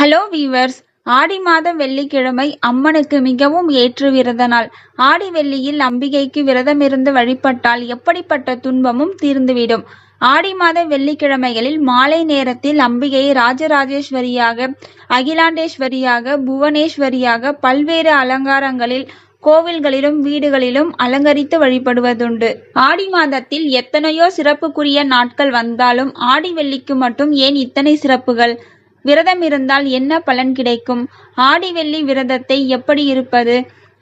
Hello viewers ஆடி மாதம் வெள்ளிக்கிழமை அம்மனுக்கு மிகவும் ஏற்று விரத நாள் ஆடி வெள்ளியில் அம்பிகைக்கு விரதமிருந்து வழிபட்டால் எப்படிப்பட்ட துன்பமும் தீர்ந்துவிடும். ஆடி மாத வெள்ளிக்கிழமைகளில் மாலை நேரத்தில் அம்பிகையை ராஜராஜேஸ்வரியாக அகிலாண்டேஸ்வரியாக புவனேஸ்வரியாக பல்வேறு அலங்காரங்களில் கோவில்களிலும் வீடுகளிலும் அலங்கரித்து வழிபடுவதுண்டு. ஆடி மாதத்தில் எத்தனையோ சிறப்புக்குரிய நாட்கள் வந்தாலும் ஆடி வெள்ளிக்கு மட்டும் ஏன் இத்தனை சிறப்புகள்? விரதம் இருந்தால் என்ன பலன் கிடைக்கும்? ஆடி வெள்ளி விரதத்தை எப்படி இருப்பது?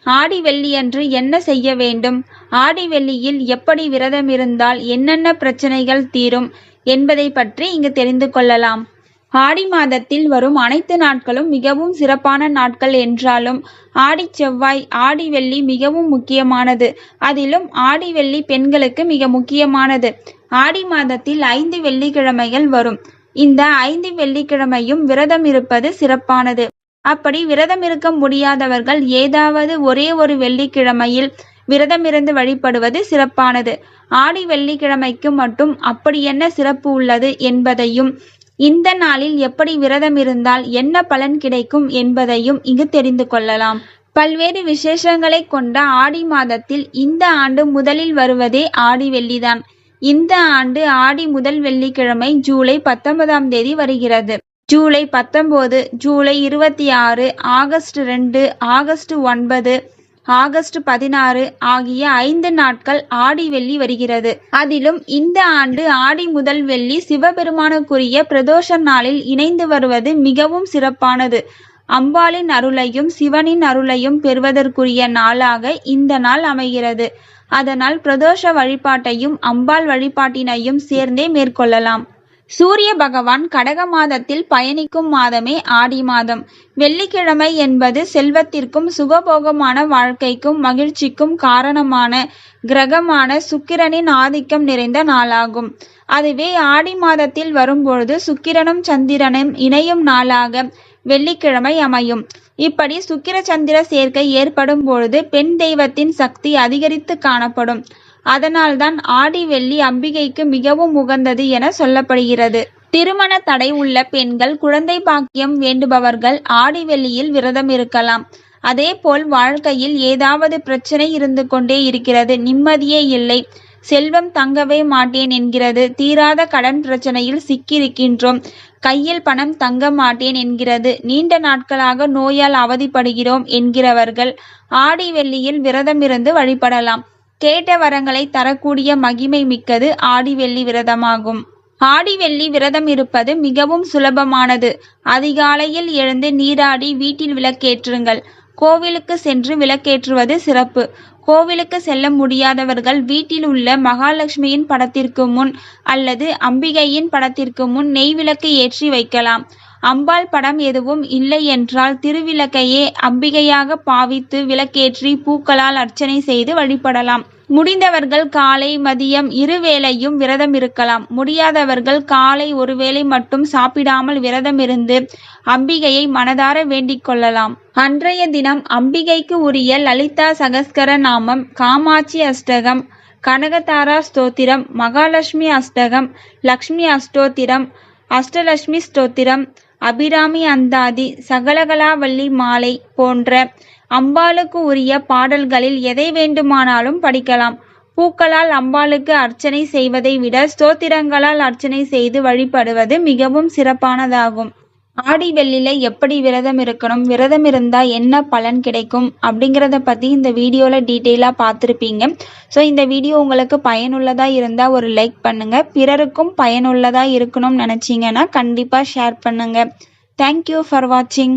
ஆடி வெள்ளியன்று என்ன செய்ய வேண்டும்? ஆடி வெள்ளியில் எப்படி விரதம் இருந்தால் என்னென்ன பிரச்சனைகள் தீரும் என்பதை பற்றி இங்கு தெரிந்து கொள்ளலாம். ஆடி மாதத்தில் வரும் அனைத்து நாட்களும் மிகவும் சிறப்பான நாட்கள் என்றாலும் ஆடி செவ்வாய் ஆடி வெள்ளி மிகவும் முக்கியமானது. அதிலும் ஆடி வெள்ளி பெண்களுக்கு மிக முக்கியமானது. ஆடி மாதத்தில் ஐந்து வெள்ளிக்கிழமைகள் வரும். இந்த ஐந்து வெள்ளிக்கிழமையும் விரதம் இருப்பது சிறப்பானது. அப்படி விரதம் இருக்க முடியாதவர்கள் ஏதாவது ஒரே ஒரு வெள்ளிக்கிழமையில் விரதமிருந்து வழிபடுவது சிறப்பானது. ஆடி வெள்ளிக்கிழமைக்கு மட்டும் அப்படி என்ன சிறப்பு உள்ளது என்பதையும் இந்த நாளில் எப்படி விரதம் இருந்தால் என்ன பலன் கிடைக்கும் என்பதையும் இங்கு தெரிந்து கொள்ளலாம். பல்வேறு விசேஷங்களை கொண்ட ஆடி மாதத்தில் இந்த ஆண்டு முதலில் வருவதே ஆடி வெள்ளிதான். இந்த ஆண்டு ஆடி முதல் வெள்ளிக்கிழமை ஜூலை பத்தொன்பதாம் தேதி வருகிறது. ஜூலை பத்தொன்பது ஜூலை இருபத்தி ஆறு ஆகஸ்ட் ரெண்டு ஆகஸ்ட் ஒன்பது ஆகஸ்ட் பதினாறு ஆகிய ஐந்து நாட்கள் ஆடி வெள்ளி வருகிறது. அதிலும் இந்த ஆண்டு ஆடி முதல் வெள்ளி சிவபெருமானுக்குரிய பிரதோஷ நாளில் இணைந்து வருவது மிகவும் சிறப்பானது. அம்பாளின் அருளையும் சிவனின் அருளையும் பெறுவதற்குரிய நாளாக இந்த நாள் அமைகிறது. அதனால் பிரதோஷ வழிபாட்டையும் அம்பாள் வழிபாட்டினையும் சேர்ந்தே மேற்கொள்ளலாம். சூரிய பகவான் கடக மாதத்தில் பயணிக்கும் மாதமே ஆடி மாதம். வெள்ளிக்கிழமை என்பது செல்வத்திற்கும் சுகபோகமான வாழ்க்கைக்கும் மகிழ்ச்சிக்கும் காரணமான கிரகமான சுக்கிரனின் ஆதிக்கம் நிறைந்த நாளாகும். அதுவே ஆடி மாதத்தில் வரும்பொழுது சுக்கிரனும் சந்திரனும் இணையும் நாளாக வெள்ளிக்கிழமை அமையும். இப்படி சுக்கிர சந்திர சேர்க்கை ஏற்படும் பொழுது பெண் தெய்வத்தின் சக்தி அதிகரித்து காணப்படும். அதனால்தான் ஆடி வெள்ளி அம்பிகைக்கு மிகவும் உகந்தது என சொல்லப்படுகிறது. திருமண தடை உள்ள பெண்கள் குழந்தை பாக்கியம் வேண்டுபவர்கள் ஆடி வெள்ளியில் விரதம் இருக்கலாம். அதேபோல் வாழ்க்கையில் ஏதாவது பிரச்சனை இருந்து கொண்டே இருக்கிறது நிம்மதியே இல்லை. செல்வம் தங்கவே மாட்டேன் என்கிறது. தீராத கடன் பிரச்சனையில் சிக்கியிருக்கின்றோம். கையில் பணம் தங்க மாட்டேன் என்கிறது. நீண்ட நாட்களாக நோயால் அவதிப்படுகிறோம் என்கிறவர்கள். ஆடி வெள்ளியில் விரதமிருந்து வழிபடலாம். கேட்ட வரங்களை தரக்கூடிய மகிமை மிக்கது ஆடி வெள்ளி விரதமாகும். ஆடி வெள்ளி விரதம் இருப்பது மிகவும் சுலபமானது. அதிகாலையில் எழுந்து நீராடி வீட்டில் விளக்கேற்றுங்கள். கோவிலுக்கு சென்று விளக்கேற்றுவது சிறப்பு. கோவிலுக்கு செல்ல முடியாதவர்கள் வீட்டில் உள்ள மகாலட்சுமியின் படத்திற்கு முன் அல்லது அம்பிகையின் படத்திற்கு முன் நெய் விளக்கு ஏற்றி வைக்கலாம். அம்பாள் படம் எதுவும் இல்லை என்றால் திருவிளக்கையே அம்பிகையாக பாவித்து விளக்கேற்றி பூக்களால் அர்ச்சனை செய்து வழிபடலாம். முடிந்தவர்கள் காலை மதியம் இருவேளையும் விரதம் இருக்கலாம். முடியாதவர்கள் காலை ஒருவேளை மட்டும் சாப்பிடாமல் விரதம் இருந்து அம்பிகையை மனதார வேண்டிக் கொள்ளலாம். அன்றைய தினம் அம்பிகைக்கு உரிய லலிதா சகஸ்கர நாமம் காமாட்சி அஷ்டகம் கனகதாரா ஸ்தோத்திரம் மகாலட்சுமி அஷ்டகம் லக்ஷ்மி அஷ்டோத்திரம் அஷ்டலட்சுமி ஸ்தோத்திரம் அபிராமி அந்தாதி சகலகலாவல்லி மாலை போன்ற அம்பாளுக்கு உரிய பாடல்களில் எதை வேண்டுமானாலும் படிக்கலாம். பூக்களால் அம்பாளுக்கு அர்ச்சனை செய்வதை விட ஸ்தோத்திரங்களால் அர்ச்சனை செய்து வழிபடுவது மிகவும் சிறப்பானதாகும். ஆடி வெள்ளில எப்படி விரதம் இருக்கணும் விரதம் இருந்தா என்ன பலன் கிடைக்கும் அப்படிங்கிறத பத்தி இந்த வீடியோல டீட்டெயிலா பார்த்துருப்பீங்க. ஸோ இந்த வீடியோ உங்களுக்கு பயனுள்ளதா இருந்தா ஒரு லைக் பண்ணுங்க. பிறருக்கும் பயனுள்ளதா இருக்கணும்னு நினைச்சீங்கன்னா கண்டிப்பா ஷேர் பண்ணுங்க. தேங்க்யூ ஃபார் வாட்சிங்